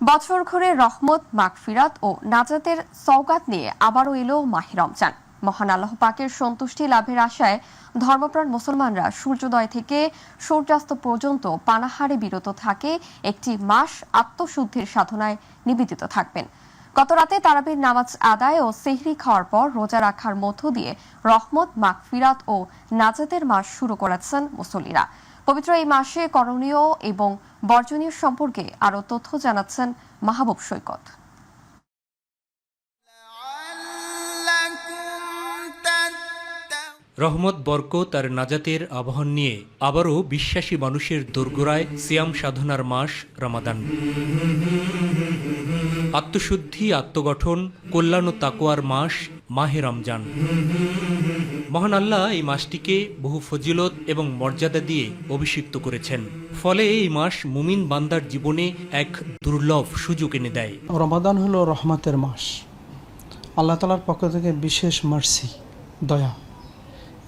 বছর ঘুরে রহমত, মাগফিরাত ও নাজাতের সওগাত নিয়ে আবারও এলো মাহে রমজান। মহান আল্লাহ পাকের সন্তুষ্টি লাভের আশায় ধর্মপ্রাণ মুসলমানরা সূর্যোদয় থেকে সূর্যাস্ত পর্যন্ত পানাহারে বিরত থাকে, একটি মাস আত্মশুদ্ধির সাধনায় নিবেদিত থাকবেন। গত রাতে তারাবির নামাজ আদায় ও সেহরি খাওয়ার পর রোজা রাখার মধ্য দিয়ে রহমত, মাগফিরাত ও নাজাতের মাস শুরু করেছেন মুসল্লিরা। পবিত্র এই মাসে করণীয় এবং বর্জনীয় সম্পর্কে আরও তথ্য জানাচ্ছেন মাহবুব সৈকত। রহমত, বরকত আর নাজাতের আবাহন নিয়ে আবারও বিশ্বাসী মানুষের দোরগোড়ায় সিয়াম সাধনার মাস রমাদান। আত্মশুদ্ধি, আত্মগঠন, কল্যাণ ও তাকোয়ার মাস মাহে রমজান। মহান আল্লাহ এই মাসটিকে বহু ফজিলত এবং মর্যাদা দিয়ে অভিষিক্ত করেছেন। ফলে এই মাস মুমিন বান্দার জীবনে এক দুর্লভ সুযোগ এনে দেয়। রমাদান হলো রহমতের মাস। আল্লাহ তালার পক্ষ থেকে বিশেষ মার্সি, দয়া।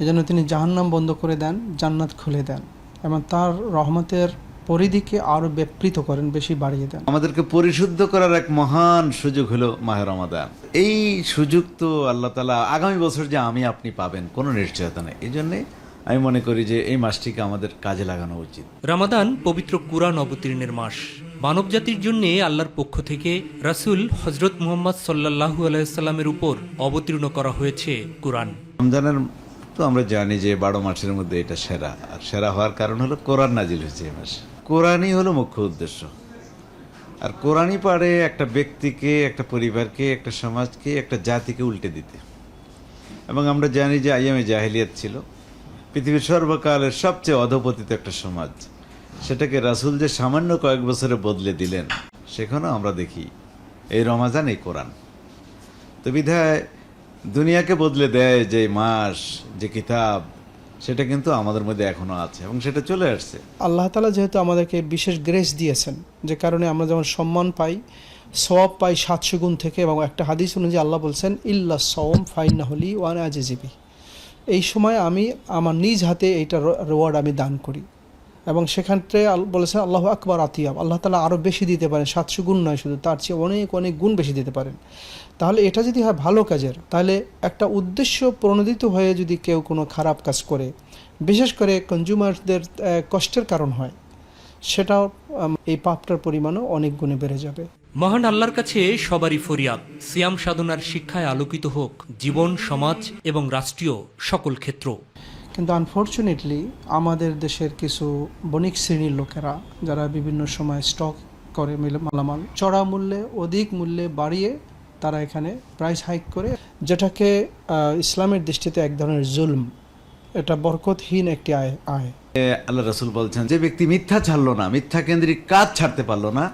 এজন্য তিনি জাহান্নাম বন্ধ করে দেন, জান্নাত খুলে দেন এবং তার রহমতের পরিধিকে আরও ব্যাপৃত করেন বেশি বাড়িয়ে দেন। আমাদেরকে পরিশুদ্ধ করার এক মহান সুযোগ হলো মাহে রমাদান। এই সুযোগ তো আল্লাহ তালা আগামী বছর যে আমি আপনি পাবেন কোনো নিশ্চয়তা নেই। এই জন্যে আমি মনে করি যে এই মাসটিকে আমাদের কাজে লাগানো উচিত। রামাদান পবিত্র কুরআন অবতীর্ণের মাস। মানবজাতির জন্য আল্লাহর পক্ষ থেকে রাসূল হজরত মুহাম্মদ সাল্লাল্লাহু আলাইসাল্লামের উপর অবতীর্ণ করা হয়েছে কুরআন। রমজানের তো আমরা জানি যে বারো মাসের মধ্যে এটা সেরা। আর সেরা হওয়ার কারণ হলো কোরআন নাজিল হয়েছে এই মাসে। কোরআনই হলো মুখ্য উদ্দেশ্য। আর কোরআনই পারে একটা ব্যক্তিকে, একটা পরিবারকে, একটা সমাজকে, একটা জাতিকে উল্টে দিতে। এবং আমরা জানি যে আইএমএ জাহিলিয়াত ছিল পৃথিবীর সর্বকালের সবচেয়ে অধপতিত একটা সমাজ। সেটাকে রাসূল যে সামান্য কয়েক বছরে বদলে দিলেন, সেখানেও আমরা দেখি এই রমাজান, এই কোরআন। তো বিধায় দুনিয়াকে বদলে দেয় যে মাস, যে কিতাব সেটা কিন্তু আমাদের মধ্যে এখনও আছে এবং সেটা চলে আসছে। আল্লাহ তালা যেহেতু আমাদেরকে বিশেষ গ্রেস দিয়েছেন, যে কারণে আমরা যেমন সম্মান পাই, সওয়াব পাই সাতশো গুণ থেকে এবং একটা হাদিস অনুযায়ী আল্লাহ বলছেন, ইল্লা সওম ফাইন না হলি ওয়ান আজিজিবি। এই সময় আমি আমার নিজ হাতে এইটা রেওয়ার্ড আমি দান করি। এবং সেখানটায় বলেছেন আল্লাহ আকবর আতিয়াব। আল্লাহ তালা আরও বেশি দিতে পারেন, সাতশো গুণ নয় শুধু, তার চেয়ে অনেক অনেক গুণ বেশি দিতে পারেন। তাহলে এটা যদি হয় ভালো কাজের, তাহলে একটা উদ্দেশ্য প্রণোদিত হয়ে যদি কেউ কোনো খারাপ কাজ করে, বিশেষ করে কনজিউমারদের কষ্টের কারণ হয়, সেটাও এই পাপটার পরিমাণও অনেক গুণে বেড়ে যাবে। মহান আল্লাহর কাছে সবারই ফরিয়াদ। সিয়াম সাধনার শিক্ষায় আলোকিত হোক জীবন, সমাজ এবং রাষ্ট্রীয় সকল ক্ষেত্র। কিন্তু আনফর্চুনেটলি আমাদের দেশের কিছু বণিক শ্রেণির লোকেরা, যারা বিভিন্ন সময় স্টক করে মিল- মালামাল, চড়া মূল্যে, অধিক মূল্যে বাড়িয়ে তারা এখানে প্রাইস হাইক করে, যেটাকে ইসলামের দৃষ্টিতে এক ধরনের জুলম। এটা বরকতহীন একটি আয় আয়। আল্লাহ রসুল বলছেন, যে ব্যক্তি মিথ্যা ছাড়লো না, মিথ্যা কেন্দ্রিক কাজ ছাড়তে পারল না,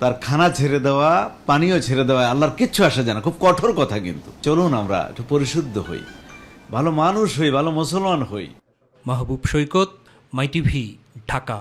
তার খানা ছেড়ে দেওয়া, পানীয় ছেড়ে দেওয়া, আল্লাহর কিচ্ছু আসা যায় না। খুব কঠোর কথা কিন্তু। চলুন আমরা একটু পরিশুদ্ধ হই। ভালো মানুষ হই ভালো মুসলমান হই। Mahbub Saikat my TV Dhaka.